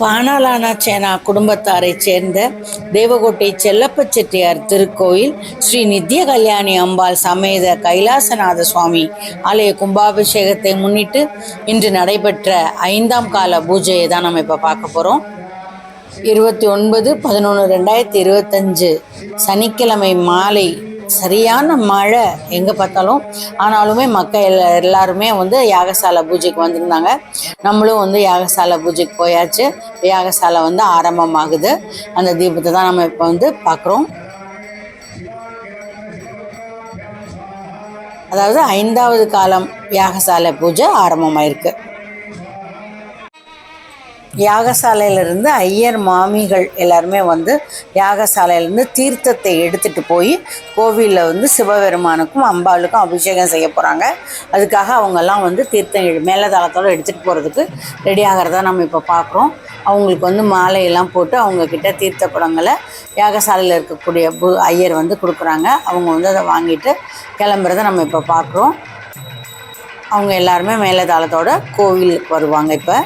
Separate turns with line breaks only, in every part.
பானாலானா சேனா குடும்பத்தாரைச் சேர்ந்த தேவகோட்டை செல்லப்ப செட்டியார் திருக்கோயில் ஸ்ரீ நித்ய கல்யாணி அம்பாள் சமேத கைலாசநாத சுவாமி ஆலய கும்பாபிஷேகத்தை முன்னிட்டு இன்று நடைபெற்ற ஐந்தாம் கால பூஜையை தான் நம்ம இப்போ பார்க்க போகிறோம் இருபத்தி ஒன்பது பதினொன்று ரெண்டாயிரத்தி இருபத்தஞ்சு சனிக்கிழமை மாலை சரியான மழை எங்கே பார்த்தாலும். ஆனாலுமே மக்கள் எல்லாருமே வந்து யாகசாலை பூஜைக்கு வந்திருந்தாங்க. நம்மளும் வந்து யாகசாலை பூஜைக்கு போயாச்சு. யாகசாலை வந்து ஆரம்பமாகுது. அந்த தீபத்தை தான் நம்ம இப்போ வந்து பார்க்குறோம் அதாவது ஐந்தாவது காலம் யாகசாலை பூஜை ஆரம்பமாயிருக்கு. யாகசாலையிலிருந்து ஐயர் மாமிகள் எல்லாருமே வந்து யாகசாலையிலேருந்து தீர்த்தத்தை எடுத்துகிட்டு போய் கோவிலில் வந்து சிவபெருமானுக்கும் அம்பாளுக்கும் அபிஷேகம் செய்ய போகிறாங்க அதுக்காக அவங்கெல்லாம் வந்து தீர்த்தம் எடு- எடுத்துகிட்டு போகிறதுக்கு ரெடி ஆகிறத நம்ம இப்போ பார்க்குறோம் அவங்களுக்கு வந்து மாலையெல்லாம் போட்டு அவங்கக்கிட்ட தீர்த்த குடங்களை யாகசாலையில் இருக்கக்கூடிய பு ஐயர் வந்து கொடுக்குறாங்க. அவங்க வந்து அதை வாங்கிட்டு கிளம்புறதை நம்ம இப்போ பார்க்குறோம் அவங்க எல்லாருமே மேலதாளத்தோட கோவிலுக்கு வருவாங்க இப்போ.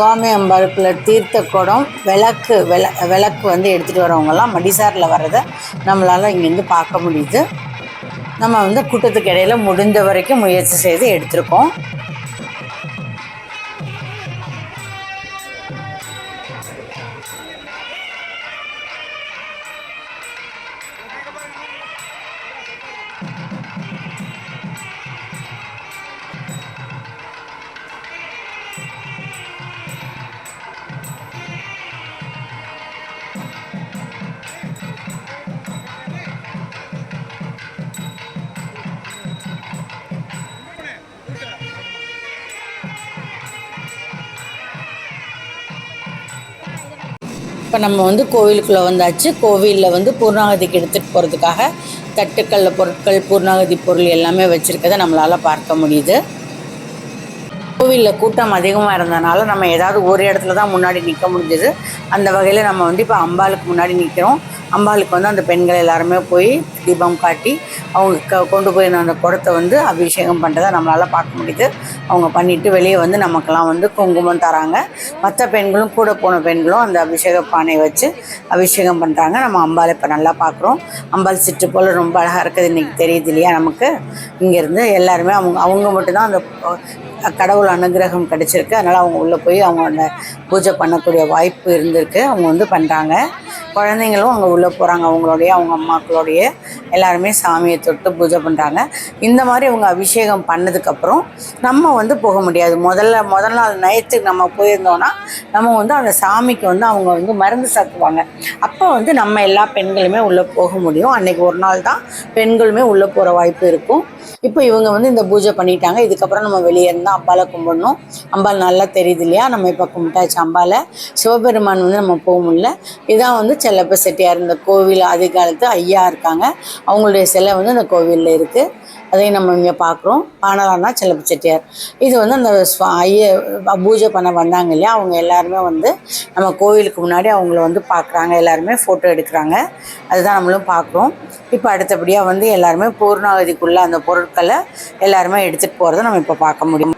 சுவாமி அம்பாளுக்குள்ள தீர்த்த குடம் விளக்கு விள விளக்கு வந்து எடுத்துகிட்டு வரவங்கெல்லாம் மடிசாரில் வர்றதை நம்மளால் இங்கேருந்து பார்க்க முடியுது. நம்ம வந்து கூட்டத்துக்கு இடையில் முடிந்த வரைக்கும் முயற்சி செய்து எடுத்திருக்கோம். இப்போ நம்ம வந்து கோவிலுக்குள்ளே வந்தாச்சு. கோவிலில் வந்து பூர்ணாகதிக்கு எடுத்துகிட்டு போகிறதுக்காக தட்டுக்கல்ல பொருட்கள் பூர்ணாகதி பொருள் எல்லாமே வச்சுருக்கதை நம்மளால் பார்க்க முடியுது. கோவிலில் கூட்டம் அதிகமாக இருந்தனால நம்ம ஏதாவது ஒரு இடத்துல தான் முன்னாடி நிற்க முடிஞ்சது. அந்த வகையில் நம்ம வந்து இப்போ அம்பாளுக்கு முன்னாடி நிற்கிறோம் அம்பாளுக்கு வந்து அந்த பெண்கள் எல்லாருமே போய் தீபம் காட்டி அவங்க க கொண்டு போய் அந்த குடத்தை வந்து அபிஷேகம் பண்ணுறதை நம்மளால் பார்க்க முடியுது. அவங்க பண்ணிவிட்டு வெளியே வந்து நமக்கெல்லாம் வந்து குங்குமம் தராங்க. மற்ற பெண்களும் கூட போன பெண்களும் அந்த அபிஷேக பானையை வச்சு அபிஷேகம் பண்ணுறாங்க நம்ம அம்பாளை இப்போ நல்லா பார்க்குறோம். அம்பாள் சிற்று போல் ரொம்ப அழகாக இருக்குது. இன்றைக்கி தெரியுது இல்லையா நமக்கு? இங்கேருந்து எல்லாருமே அவங்க அவங்க மட்டும்தான் அந்த கடவுள் அனுகிரகம் கிடச்சிருக்கு. அதனால் அவங்க உள்ளே போய் அவங்களோட பூஜை பண்ணக்கூடிய வாய்ப்பு இருந்திருக்கு. அவங்க வந்து பண்ணுறாங்க குழந்தைங்களும் அங்கே உள்ளே போகிறாங்க அவங்களுடைய அவங்க அம்மாக்களுடைய எல்லாருமே சாமியை தொட்டு பூஜை பண்ணுறாங்க இந்த மாதிரி அவங்க அபிஷேகம் பண்ணதுக்கப்புறம் நம்ம வந்து போக முடியாது. முதல்ல முதல் நாள் நயத்துக்கு நம்ம போயிருந்தோன்னா நம்ம வந்து அந்த சாமிக்கு வந்து அவங்க வந்து மருந்து சாத்துவாங்க. அப்போ வந்து நம்ம எல்லா பெண்களுமே உள்ளே போக முடியும். அன்னைக்கு ஒரு நாள் தான் பெண்களுமே உள்ளே போகிற வாய்ப்பு இருக்கும். இப்போ இவங்க வந்து இந்த பூஜை பண்ணிட்டாங்க. இதுக்கப்புறம் நம்ம வெளியே இருந்தால் அம்பாலை கும்பிடணும். அம்பாள் நல்லா தெரியுது இல்லையா? நம்ம இப்போ கும்பிட்டாச்சு அம்பாலை. சிவபெருமான் வந்து நம்ம போக முடியல. இதான் வந்து செல்லப்ப செட்டியார் இந்த கோவில் ஆதி காலத்து ஐயா இருக்காங்க. அவங்களுடைய சிலை வந்து இந்த கோவிலில் இருக்குது அதையும் நம்ம இங்கே பார்க்குறோம் பானலானா செல்லப்ப செட்டியார். இது வந்து அந்த ஐய பூஜை பண்ண வந்தாங்க இல்லையா? அவங்க எல்லாருமே வந்து நம்ம கோவிலுக்கு முன்னாடி அவங்கள வந்து பார்க்குறாங்க எல்லாருமே ஃபோட்டோ எடுக்கிறாங்க. அதுதான் நம்மளும் பார்க்குறோம் இப்போ அடுத்தபடியாக வந்து எல்லாருமே பூர்ணாவதிக்குள்ளே அந்த பொருட்களை எல்லாருமே எடுத்துகிட்டு போகிறத நம்ம இப்போ பார்க்க முடியும்.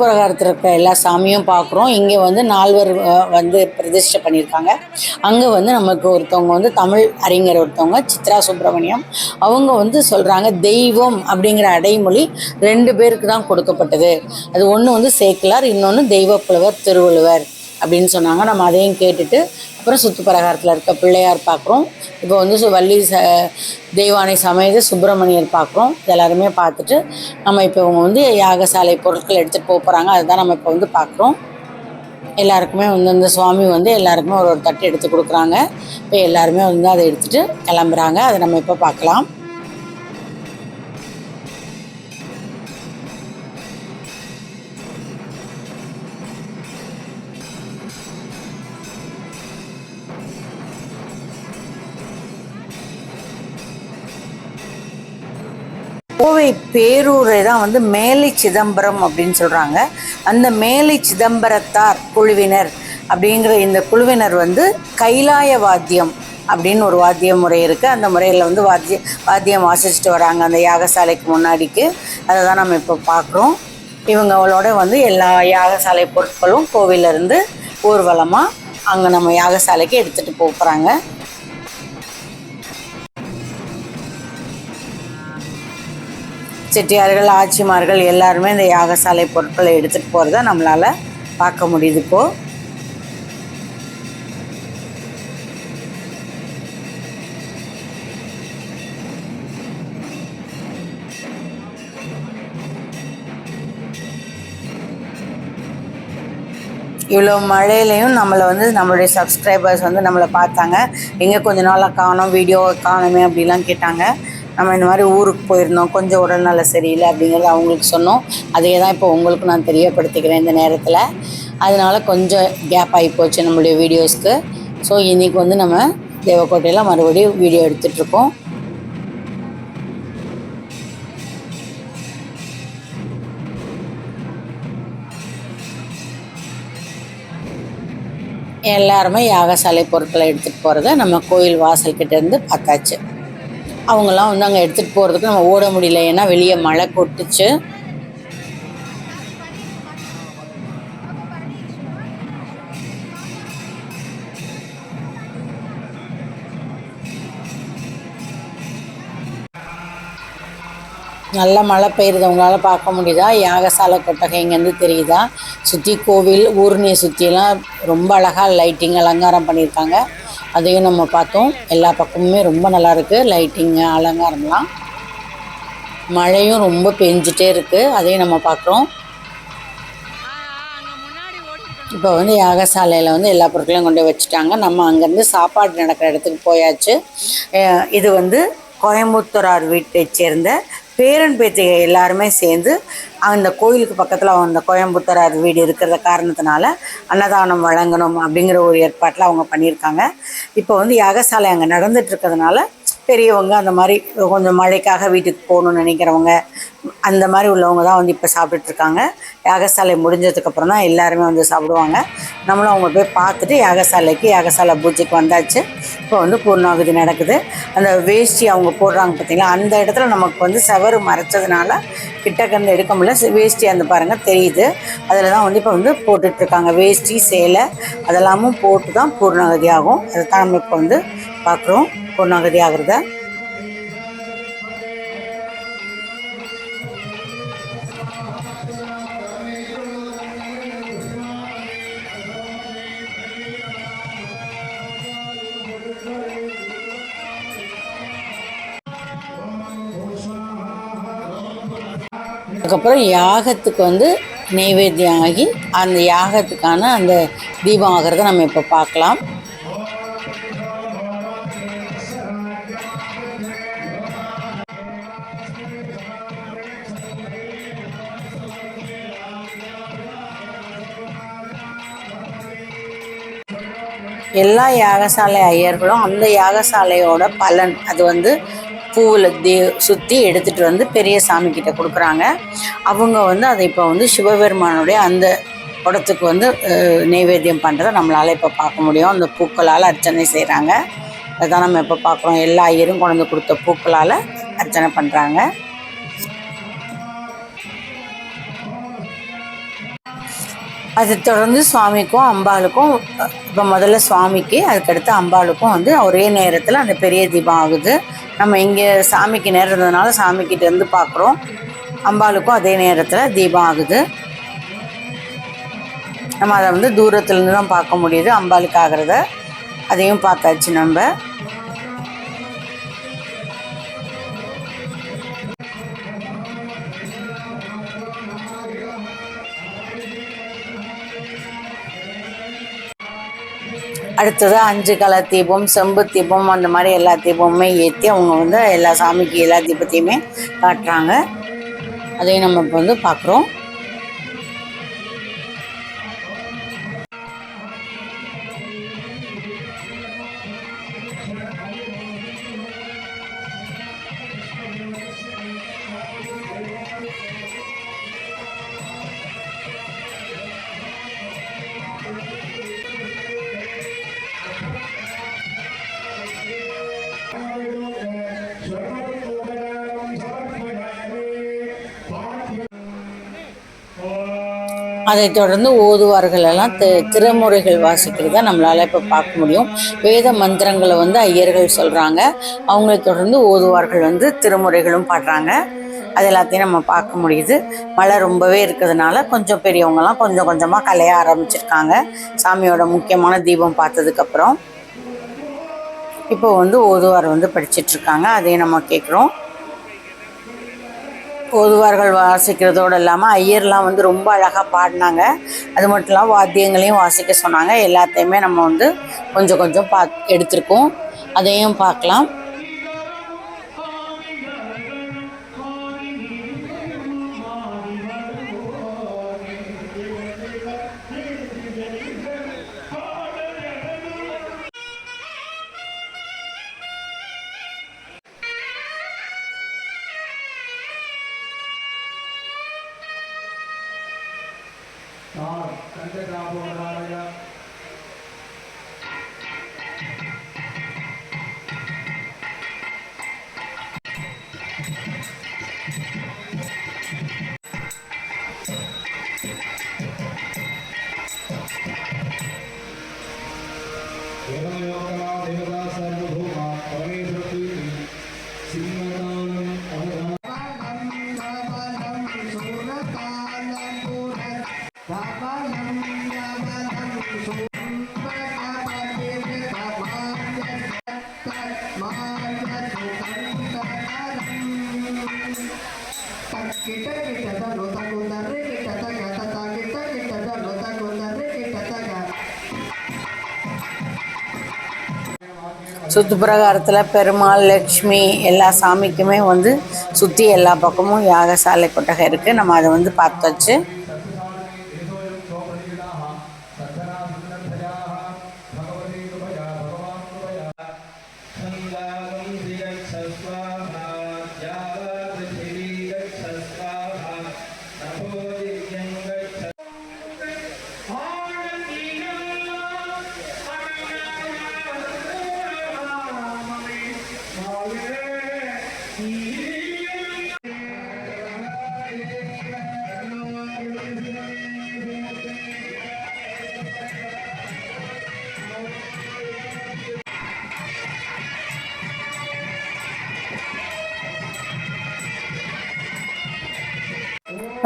பிரகாரத்தில் இருக்க எல்லா சாமியும் பார்க்குறோம் இங்கே வந்து நால்வர் வந்து பிரதிஷ்டை பண்ணியிருக்காங்க. அங்கே வந்து நமக்கு ஒருத்தவங்க வந்து தமிழ் அறிஞர் ஒருத்தவங்க சித்ரா சுப்பிரமணியம். அவங்க வந்து சொல்கிறாங்க தெய்வம் அப்படிங்கிற அடைமொழி ரெண்டு பேருக்கு தான் கொடுக்கப்பட்டது. அது ஒன்று வந்து சேக்கிலார் இன்னொன்று தெய்வப்புலவர் திருவள்ளுவர். அப்படின்னு சொன்னாங்க. நம்ம அதையும் கேட்டுட்டு அப்புறம் சுத்து பிரகாரத்தில் இருக்க பிள்ளையார் பார்க்குறோம் இப்போ வந்து சு- வள்ளி ச தெய்வானை சமேத சுப்பிரமணியர் பார்க்குறோம் எல்லாருமே பார்த்துட்டு நம்ம இப்போ இவங்க வந்து யாகசாலை பொருட்கள் எடுத்துகிட்டு போக போகிறாங்க அதுதான் நம்ம இப்போ வந்து பார்க்குறோம் எல்லாருக்குமே வந்து அந்த சுவாமி வந்து எல்லாருக்குமே ஒரு ஒரு தட்டு எடுத்து கொடுக்குறாங்க. இப்போ எல்லாருமே வந்து அதை எடுத்துகிட்டு கிளம்புறாங்க. அதை நம்ம இப்போ பார்க்கலாம் கோவை பேரூரை தான் வந்து மேலை சிதம்பரம் அப்படின்னு சொல்கிறாங்க அந்த மேலை சிதம்பரத்தார் குழுவினர் அப்படிங்கிற இந்த குழுவினர் வந்து கைலாய வாத்தியம் அப்படின்னு ஒரு வாத்திய முறை இருக்குது அந்த முறையில் வந்து வாத்திய வாத்தியம் வாசிச்சுட்டு வராங்க அந்த யாகசாலைக்கு முன்னாடிக்கு. அதை தான் நம்ம இப்போ பார்க்குறோம். இவங்களோட வந்து எல்லா யாகசாலை பொருட்களும் கோவிலிருந்து ஊர்வலமாக அங்கே நம்ம யாகசாலைக்கு எடுத்துகிட்டு போகிறாங்க செட்டியார்கள் ஆட்சிமார்கள் எல்லாருமே இந்த யாகசாலை பொருட்களை எடுத்துகிட்டு போகிறத நம்மளால் பார்க்க முடியுது இப்போது இவ்வளோ மழையிலையும் நம்மளை வந்து நம்மளுடைய சப்ஸ்கிரைபர்ஸ் வந்து நம்மளை பார்த்தாங்க. எங்கே கொஞ்ச நாளாக காணோம் வீடியோ காணுமே அப்படிலாம் கேட்டாங்க. நம்ம இந்த மாதிரி ஊருக்கு போயிருந்தோம். கொஞ்சம் உடல்நல சரியில்லை அப்படிங்கிறத அவங்களுக்கு சொன்னோம். அதையே தான் இப்போ உங்களுக்கு நான் தெரியப்படுத்திக்கிறேன் இந்த நேரத்தில். அதனால கொஞ்சம் கேப் ஆகி போச்சு நம்மளுடைய வீடியோஸ்க்கு ஸோ இன்றைக்கி வந்து நம்ம தேவக்கோட்டையில் மறுபடியும் வீடியோ எடுத்துகிட்ருக்கோம் எல்லாருமே யாகசாலை பொருட்களை எடுத்துகிட்டு போகிறத நம்ம கோயில் வாசல்கிட்டேருந்து பார்த்தாச்சு. அவங்கெல்லாம் வந்து அங்கே எடுத்துகிட்டு போகிறதுக்கு நம்ம ஓட முடியல. ஏன்னா வெளியே மழை கொட்டுச்சு. நல்ல மழை பெய்யுறது உங்களால் பார்க்க முடியுதா? யாகசாலை கொட்டகை இங்கேருந்து தெரியுதா? சுற்றி கோவில் ஊர்னியை சுற்றிலாம் ரொம்ப அழகாக லைட்டிங் அலங்காரம் பண்ணியிருக்காங்க. அதையும் நம்ம பார்த்தோம். எல்லா பக்கமுமே ரொம்ப நல்லா இருக்கு. லைட்டிங்கு அலங்காரம்லாம். மழையும் ரொம்ப பெஞ்சிட்டே இருக்குது அதையும் நம்ம பார்க்குறோம். இப்போ வந்து யாகசாலையில் வந்து எல்லா பொருட்களையும் கொண்டு வச்சுட்டாங்க. நம்ம அங்கேருந்து சாப்பாடு நடக்கிற இடத்துக்கு போயாச்சு. இது வந்து கோயம்புத்தூரார் வீட்டை சேர்ந்த பேரன் பேத்திக எல்லாருமே சேர்ந்து அந்த கோயிலுக்கு பக்கத்தில் அந்த கோயம்புத்தூரார் வீடு இருக்கிற காரணத்தினால அன்னதானம் வழங்கணும் அப்படிங்கிற ஒரு ஏற்பாட்டில் அவங்க பண்ணியிருக்காங்க. இப்போ வந்து யாகசாலை அங்கே நடந்துட்டு இருக்கிறதுனால பெரியவங்க அந்த மாதிரி கொஞ்சம் மழைக்காக வீட்டுக்கு போகணும்னு நினைக்கிறவங்க அந்த மாதிரி உள்ளவங்க தான் வந்து இப்போ சாப்பிட்டுட்ருக்காங்க. யாகசாலை முடிஞ்சதுக்கப்புறம் தான் எல்லாருமே வந்து சாப்பிடுவாங்க. நம்மளும் அவங்க போய் பார்த்துட்டு யாகசாலைக்கு யாகசாலை பூஜைக்கு வந்தாச்சு. இப்போ வந்து பூர்ணாகுதி நடக்குது. அந்த வேஷ்டி அவங்க போடுறாங்க பார்த்தீங்களா? அந்த இடத்துல நமக்கு வந்து செவரு மறைச்சதுனால கிட்டக்கந்து எடுக்க முடியல. வேஷ்டி அந்த பாருங்கள் தெரியுது. அதில் தான் வந்து இப்போ வந்து போட்டுட்ருக்காங்க. வேஷ்டி சேலை அதெல்லாமும் போட்டு தான் பூர்ணாகதி ஆகும். அதை தான் நம்ம இப்போ வந்து பார்க்குறோம். பூர்ணாகதி ஆகிறத. அதுக்கப்புறம் யாகத்துக்கு வந்து நெய்வேத்தியம் ஆகி அந்த யாகத்துக்கான அந்த தீபம் ஆகிறத நம்ம இப்போ பார்க்கலாம். எல்லா யாகசாலை ஐயர்களும் அந்த யாகசாலையோட பலன் அது வந்து பூவில் தே சுற்றி எடுத்துகிட்டு வந்து பெரிய சாமி கிட்ட கொடுக்குறாங்க. அவங்க வந்து அதை இப்போ வந்து சிவபெருமானுடைய அந்த குடத்துக்கு வந்து நெய்வேத்தியம் பண்ணுறதை நம்மளால் இப்போ பார்க்க முடியும். அந்த பூக்களால் அர்ச்சனை செய்கிறாங்க அதுதான் நம்ம இப்போ பார்க்குறோம். எல்லா ஐயரும் கொண்டு கொடுத்த பூக்களால் அர்ச்சனை பண்ணுறாங்க அது தொடர்ந்து சுவாமிக்கும் அம்பாளுக்கும் இப்போ முதல்ல சுவாமிக்கு அதுக்கடுத்து அம்பாளுக்கும் வந்து ஒரே நேரத்தில் அந்த பெரிய தீபம் ஆகுது. நம்ம இங்கே சாமிக்கு நேரம் இருந்ததுனால சாமிக்கிட்ட இருந்து பார்க்குறோம் அம்பாளுக்கும் அதே நேரத்தில் தீபம் ஆகுது. நம்ம அதை வந்து தூரத்துலேருந்து தான் பார்க்க முடியுது. அம்பாளுக்கு ஆகிறத அதையும் பார்த்தாச்சு நம்ம. அடுத்தது அஞ்சு கலர் தீபம் செம்பு தீபம் அந்த மாதிரி எல்லா தீபமுமே ஏற்றி அவங்க வந்து எல்லா சாமிக்கு எல்லா தீபத்தையுமே காட்டுறாங்க. அதையும் நம்ம இப்போ வந்து பார்க்குறோம் அதை தொடர்ந்து ஓதுவார்கள் எல்லாம் திருமுறைகள் வாசிக்கிறத நம்மளால் இப்போ பார்க்க முடியும். வேத மந்திரங்களை வந்து ஐயர்கள் சொல்கிறாங்க அவங்களை தொடர்ந்து ஓதுவார்கள் வந்து திருமுறைகளும் பாடுறாங்க. அது எல்லாத்தையும் நம்ம பார்க்க முடியுது. மழை ரொம்பவே இருக்கிறதுனால கொஞ்சம் பெரியவங்கலாம் கொஞ்சம் கொஞ்சமாக கலைய ஆரம்பிச்சிருக்காங்க. சாமியோட முக்கியமான தீபம் பார்த்ததுக்கப்புறம் இப்போ வந்து ஓதுவார் வந்து படிச்சிட்ருக்காங்க அதையும் நம்ம கேட்குறோம் ஓதுவார்கள் வாசிக்கிறதோடு இல்லாமல் ஐயர்லாம் வந்து ரொம்ப அழகாக பாடினாங்க. அது மட்டும் இல்லாமல் வாத்தியங்களையும் வாசிக்க சொன்னாங்க. எல்லாத்தையுமே நம்ம வந்து கொஞ்சம் கொஞ்சம் பா எடுத்திருக்கோம். அதையும் பார்க்கலாம்.
நான் கண்ட காப்போராய
சுத்து பிரகாரத்தில் பெருமாள் லக்ஷ்மி எல்லா சாமிக்குமே வந்து சுற்றி எல்லா பக்கமும் யாகசாலை கொட்டகை இருக்குது நம்ம அதை வந்து பார்த்தாச்சு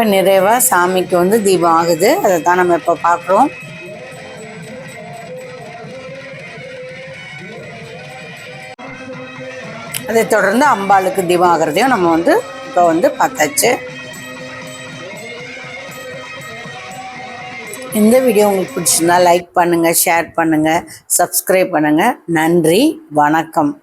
இப்போ நிறைவாக சாமிக்கு வந்து தீபம் ஆகுது. அதை தான் நம்ம இப்போ பார்க்குறோம். அதை தொடர்ந்து அம்பாளுக்கு தீபம் ஆகிறதையும் நம்ம வந்து இப்போ வந்து பார்த்தாச்சு. இந்த வீடியோ உங்களுக்கு பிடிச்சிருந்தா லைக் பண்ணுங்கள் ஷேர் பண்ணுங்கள் சப்ஸ்கிரைப் பண்ணுங்கள் நன்றி வணக்கம்.